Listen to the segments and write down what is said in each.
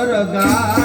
દર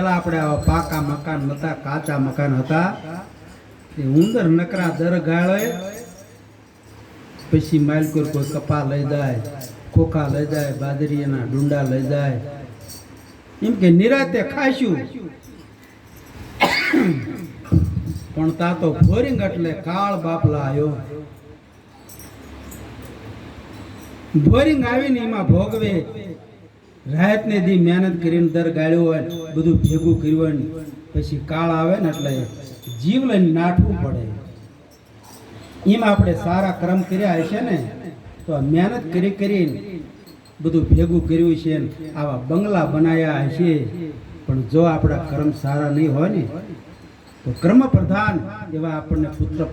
પેલા આપણે પાકા મકાન નતા કાચા મકાન હતા. એ ઉંદર નકરા દર પછી માલકોર કોઈ કપા લઈ જાય, ખોખા લઈ જાય, બાજરીના ડુંડા લઈ જાય. એમ કે નિરાતે ખાશું. પણ તા તો ફોરિંગ એટલે કાળ બાપલા આવ્યો બોરિંગ આવીને એમાં ભોગવે. રાત ને દી મહેનત કરીને દર ગાળ્યો હોય, બધું ભેગું કર્યું હોય પછી કાળ આવે ને એટલે જીવ લઈને નાઠવું પડે. એમ આપણે સારા કર્મ કર્યા હશે ને, તો મહેનત કરી કરીને બધું ભેગું કર્યું છે આવા બંગલા બનાવ્યા હશે. પણ જો આપણા કર્મ સારા નહીં હોય ને, તો કર્મ પ્રધાન એવા આપણને પુત્ર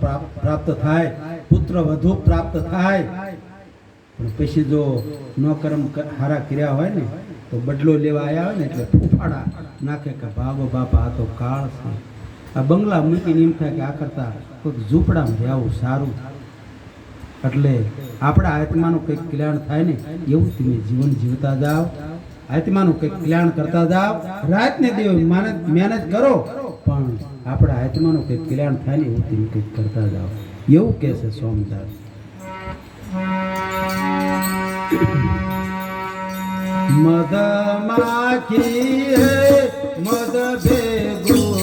પ્રાપ્ત થાય, પુત્ર વધુ પ્રાપ્ત થાય. પણ પછી જો ન કર્મ સારા કર્યા હોય ને તો બદલો લેવા આવ્યા ને એટલે ફૂફાડા નાખે કે બાબો બાપા, આ તો કાળ છે. આ બંગલા મૂકીને એમ થાય કે આ કરતા કોઈક ઝૂંપડામાં રહેવું સારું. એટલે આપણા આત્માનું કંઈક કલ્યાણ થાય ને એવું તમે જીવન જીવતા જાઓ. આત્માનું કંઈક કલ્યાણ કરતા જાઓ. રાતને દેવ મહેનત મહેનત કરો, પણ આપણા આત્માનું કંઈક કલ્યાણ થાય ને એવું તમે કંઈક કરતા જાઓ. એવું કહે છે સોમદાસ મદ માખી મદ ભેગું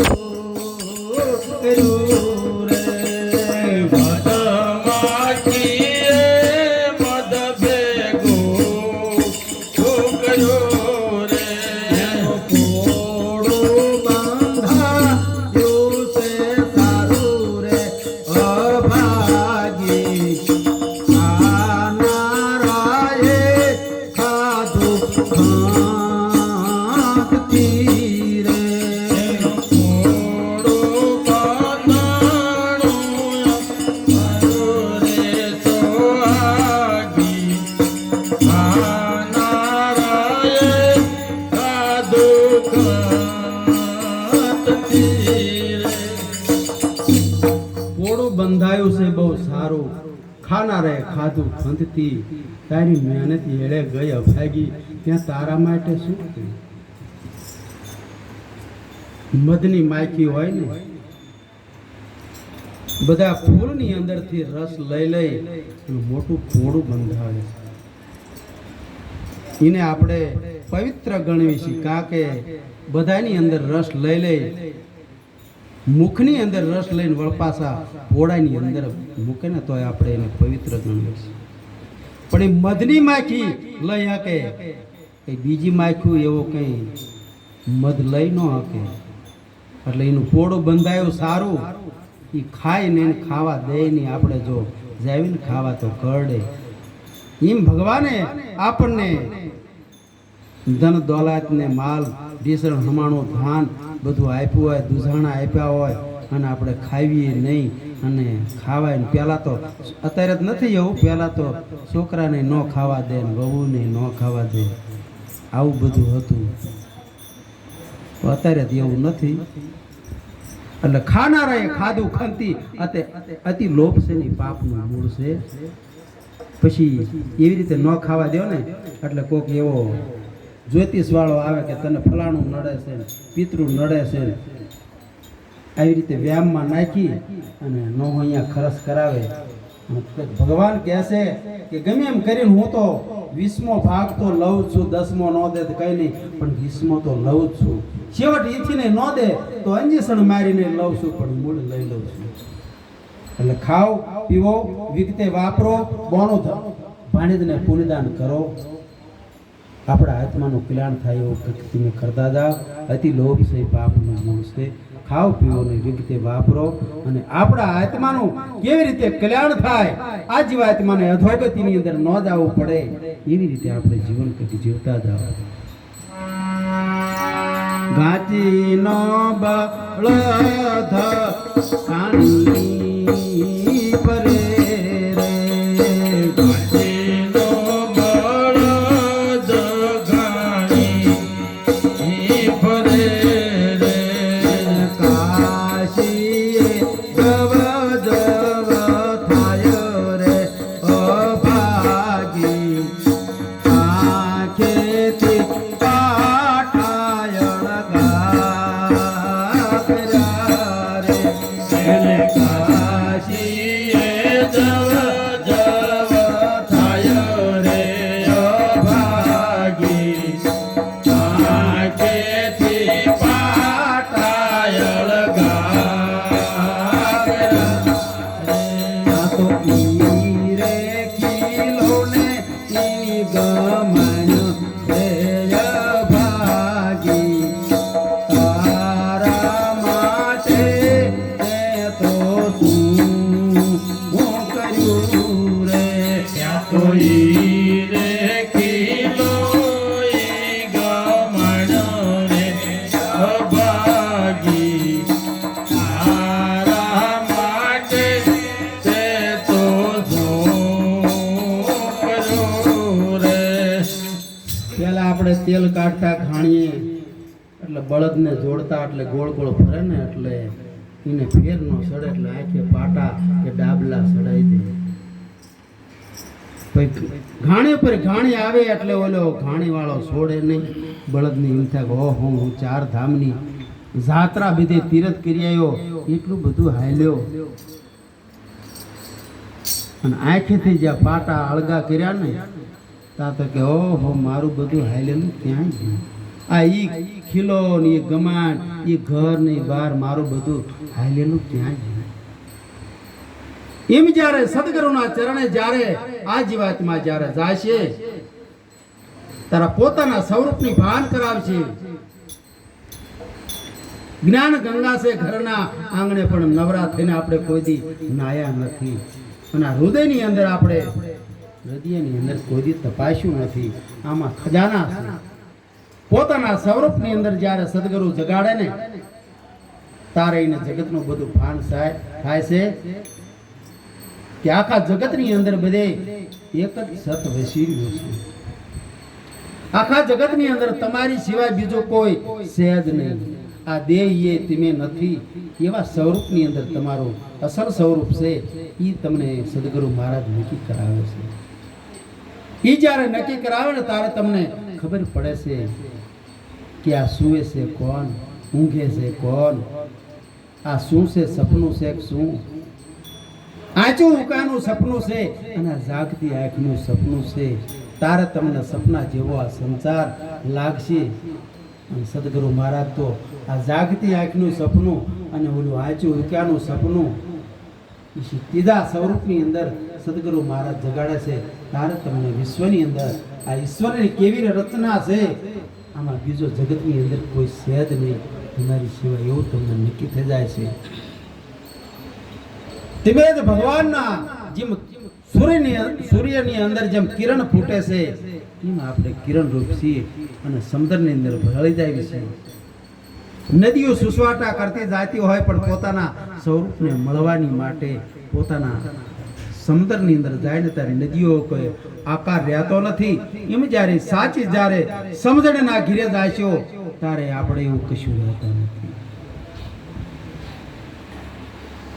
ખાનારે ખાધું તારી મહેનત એળે ગઈ અભાગી. ત્યાં તારા માટે શું મધની માખી હોય ને? બધા ફૂલની અંદરથી રસ લઈ લઈ મોટું ફોડું બંધાવે. એને આપણે પવિત્ર ગણવી છીએ કારણ કે બધાની અંદર રસ લઈ લઈ મુખની અંદર રસ લઈને વળપાસા પોળાની અંદર મૂકે ને તોય આપણે એને પવિત્ર ગણીએ છીએ પણ એ મધની માખી લઈ શકે કે બીજી માખ્યું એવો કંઈ મધ લઈ ન શકે એટલે એનું પોળું બંધાયું સારું. એ ખાઈને એને ખાવા દે નહીં. આપણે જો જાવીને ખાવા તો કરડે એમ ભગવાને આપણને ધન, દોલત ને માલ ઢીસણ હમાણું, ધાન બધું આપ્યું હોય, દૂધાણા આપ્યા હોય અને આપણે ખાવીએ નહીં અને ખાવાય ને પહેલાં તો અત્યારે જ નથી એવું, પહેલાં તો છોકરાને ન ખાવા દે ને વહુને ન ખાવા દે. આવું બધું હતું. તો અત્યારે જ એવું નથી. એટલે ખાનારાએ ખાધું ખંતી, અતે અતિ લોભ છે ને પાપનું મૂળ છે. પછી એવી રીતે ન ખાવા દો ને, એટલે કોઈક એવો જ્યોતિષ વાળો આવે કે તને ફલાણું નડે છે, પિતૃ નડે છે, આવી રીતે વ્યાયામમાં નાખી અને નો અહીંયા ખરસ કરાવે. ભગવાન કહે છે કે ગમે એમ કરીને હું તો વીસમો ભાગ તો લઉં છું, દસમો ન દે તો કંઈ નહીં, પણ વીસમો તો લઉં જ છું. છેવટ નહીં ન દે તો અંજેસણ મારીને લઉં છું, પણ મૂળ લઈ લઉં છું. એટલે ખાઓ, પીવો વિગતે વાપરો ધ- ભાણેજને પુણ્યદાન કરો. આપણા આત્માનું કલ્યાણ થાય એવું પ્રકૃતિને કરતા દા અતિ લોભ છે પાપનું મૂળ છે ખાવ પીવો ને વિગતે વાપરો અને આપણા આત્માનું કેવી રીતે કલ્યાણ થાય આ જીવાત્માને અધોગતિની અંદર ન જવું પડે, એવી રીતે આપણે જીવન કદી જીવતા જાઓ. ગાચીનો બળદ કાની પરે ઈ ગમણ તેલ કાઢતા ખાણીએ એટલે બળદને જોડતા, એટલે ગોળ ગોળ ફરે ને, એટલે એને ફેર નો સડે, એટલે આંખે પાટા કે ડાબલા સડાઈ દે. ઘાણી પર ઘાણી આવે એટલે ઓલો ઘાણી વાળો છોડે નહીં. બળદની એમ થાય કે, ઓહો, હું ચાર ધામની જાત્રા બીજે તીરથ કરી આવ્યો એટલું બધું હાલ્યો. અને આંખેથી જ્યાં પાટા અળગા કર્યા ને ત્યાં તો કે, ઓહો, મારું બધું હાલેલું ક્યાં ગયું. આ ઈ ખીલો ને એ ગમાણ એ ઘર ને બહાર મારું બધું હાલેલું ક્યાં ગયું. એમ જ્યારે સદગુરુના ચરણે જ્યારે આ જીવાતમાં જ્યારે જાશે, તારા પોતાના સ્વરૂપની ભાન કરાવશે. જ્ઞાન ગંગા છે ઘરના આંગણે પણ નવરા થઈને આપણે કોઈ દી નાયા નથી. અને હૃદયની અંદર આપણે હૃદયની અંદર કોઈ તપાસ્યું નથી. આમાં ખજાના છે. પોતાના સ્વરૂપની અંદર જ્યારે સદગુરુ જગાડે ને, તારે એને જગતનું બધું ભાન થાય છે. કે આખા જગતની અંદર બધે એક જ સત વસી રહ્યું છે. આખા જગતની અંદર તમારી સિવાય બીજો કોઈ સહેજ નહીં. આ દેહ એ તમે નથી. એવા સ્વરૂપની અંદર તમારું અસલ સ્વરૂપ છે. એ તમને સદગુરુ મહારાજ નક્કી કરાવે છે. એ જ્યારે નક્કી કરાવે ને ત્યારે તમને ખબર પડે છે કે આ સૂવે છે કોણ, ઊંઘે છે કોણ, આ શું છે સપનું છે શું? આચું ઉકાનું સપનું છે અને જાગતી આંખનું સપનું છે. તારે તમને સપના જેવો આ સંસાર લાગશે. અને સદગુરુ મહારાજ તો આ જાગતી આંખનું સપનું અને ઓલું આચું ઉકાનું સપનું ત્રીજા સ્વરૂપની અંદર સદગુરુ મહારાજ જગાડે છે. તારે તમને વિશ્વની અંદર આ ઈશ્વરની કેવી રચના છે? આમાં બીજો જગતની અંદર કોઈ સેદ નહીં. તમારી સિવાય એવું તમને નક્કી થઈ જાય છે. તમે જ ભગવાનના જેમ સૂર્યની સૂર્યની અંદર જેમ કિરણ ફૂટે છે, એમ આપણે કિરણ રૂપ છીએ અને સમુદ્રની અંદર ભળી જાય છે. નદીઓ સુસવાટા કરતી જાતી હોય પણ પોતાના સ્વરૂપને મળવાની માટે પોતાના સમુદ્રની અંદર જાય ને ત્યારે નદીઓ કોઈ આકાર રહેતો નથી. એમ જ્યારે સાચી જ્યારે સમજણના ઘીરે જાશો, ત્યારે આપણે એવું કશું રહેતા નથી.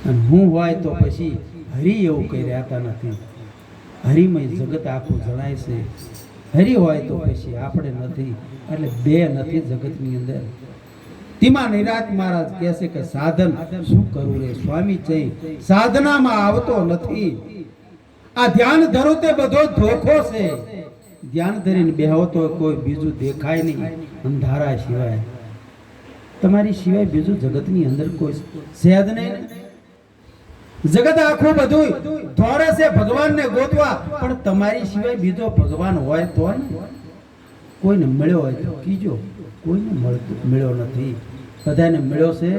અને હું હોય તો પછી હરિ એવું કંઈ રહેતા નથી. હરિમય જગત આખું જણાય છે. હરિ હોય તો પછી આપણે નથી. એટલે બે નથી જગતની અંદર. તેમાં નિરાજ મહારાજ કહે છે કે સાધન શું કરવું રે? સ્વામી છે સાધનામાં આવતો નથી. આ ધ્યાન ધરો તે બધો ધોખો છે. ધ્યાન ધરીને બેહો તો કોઈ બીજું દેખાય નહીં, અંધારા સિવાય. તમારી સિવાય બીજું જગતની અંદર કોઈ જ નહીં જગત આખું બધું ધોરે છે ભગવાનને ગોતવા, પણ તમારી સિવાય બીજો ભગવાન હોય તો કોઈને મળ્યો હોય તો કીજો. કોઈને મળ્યો નથી. બધાને મળ્યો છે,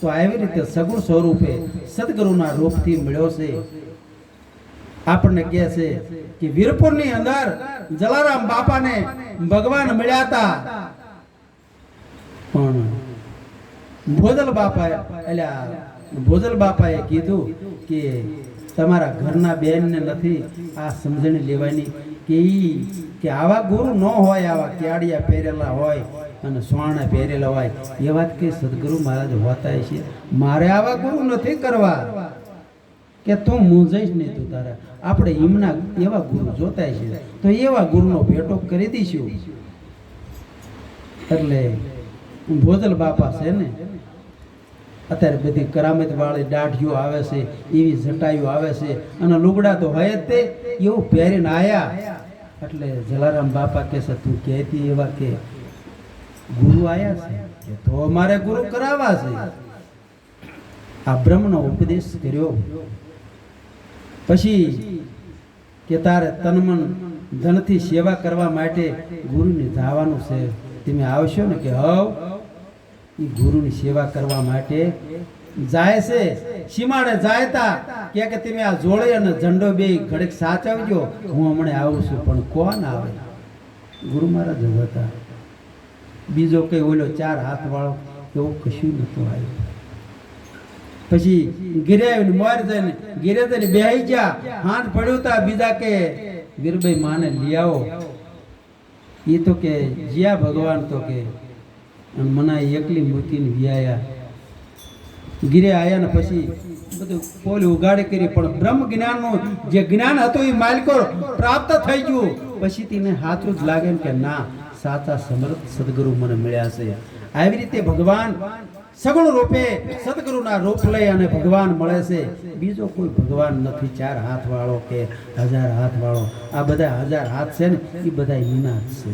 તો આવી રીતે સગુણ સ્વરૂપે સદગુરુના રૂપથી મળ્યો છે. આપણને કહે છે કે વીરપુરની અંદર જલારામ બાપાને ભગવાન મળ્યા હતા. પણ ભોજલ બાપા એટલે ભોજલ બાપાએ કીધું કે તમારા ઘરના બેનને નથી આ સમજણી લેવાની કે કે આવા ગુરુ ન હોય, આવા કેડિયા પહેરેલા હોય. અને સ્વર્ણ પહેરેલા હોય. એ વાત કે સદગુરુ મહારાજ હોતા છે. મારે આવા ગુરુ નથી કરવા. કે તું મૂંઝાઈશ નહીં તું તારા. આપણે એમના એવા ગુરુ જોતા છે. તો એવા ગુરુનો ભેટો કરી દઈશું. એટલે ભોજલ બાપા છે ને, અત્યારે બધી કરામત વાળી દાઢીઓ આવે છે, એવી જટાઈઓ આવે છે. અને લુગડા તો હોય જ તે, એવું પહેરીને આયા. એટલે જલારામ બાપા કહે છે, તું કહેતી એવા કે ગુરુ આયા છે. તો અમારે ગુરુ કરાવવા છે. આ બ્રહ્મનો ઉપદેશ કર્યો. પછી કે તારે તનમન ધનથી સેવા કરવા માટે ગુરુને જવાનું છે. તમે આવશો ને કે હવ એ ગુરુની સેવા કરવા માટે જાય છે. સીમાડે જાય તા કે કે તમે આ જોડે અને ઝંડો બે ઘડીક સાચવજો. હું હમણાં આવું છું, પણ કોણ આવે? ગુરુ મહારાજ હતા. બીજો કઈ ઓલો ચાર હાથ વાળો એવું કશું નતું આવ્યું. પછી ગીરે મર જઈને ગીરે જઈને બેહી ગયા, હાથ પડ્યું તા બીજા કે, વીરભાઈ, માને લઈ આવો. એ તો કે, જ્યાં ભગવાન તો કે. મને એકલી મૂર્તિને વ્યાયા ગીરે આયા ને પછી બધું પોલી ઉગાડી કરી, પણ બ્રહ્મ જ્ઞાનનું જે જ્ઞાન હતું એ માલિકો પ્રાપ્ત થઈ ગયું. પછી તેને હાથું જ લાગે કે ના સાચા સમર્થ સદગુરુ મને મળ્યા છે. આવી રીતે ભગવાન સગુણ રૂપે સદગુરુના રૂપ લઈ અને ભગવાન મળે છે. બીજો કોઈ ભગવાન નથી, ચાર હાથ વાળો કે હજાર હાથ વાળો. આ બધા હજાર હાથ છે ને એ બધા હિના છે.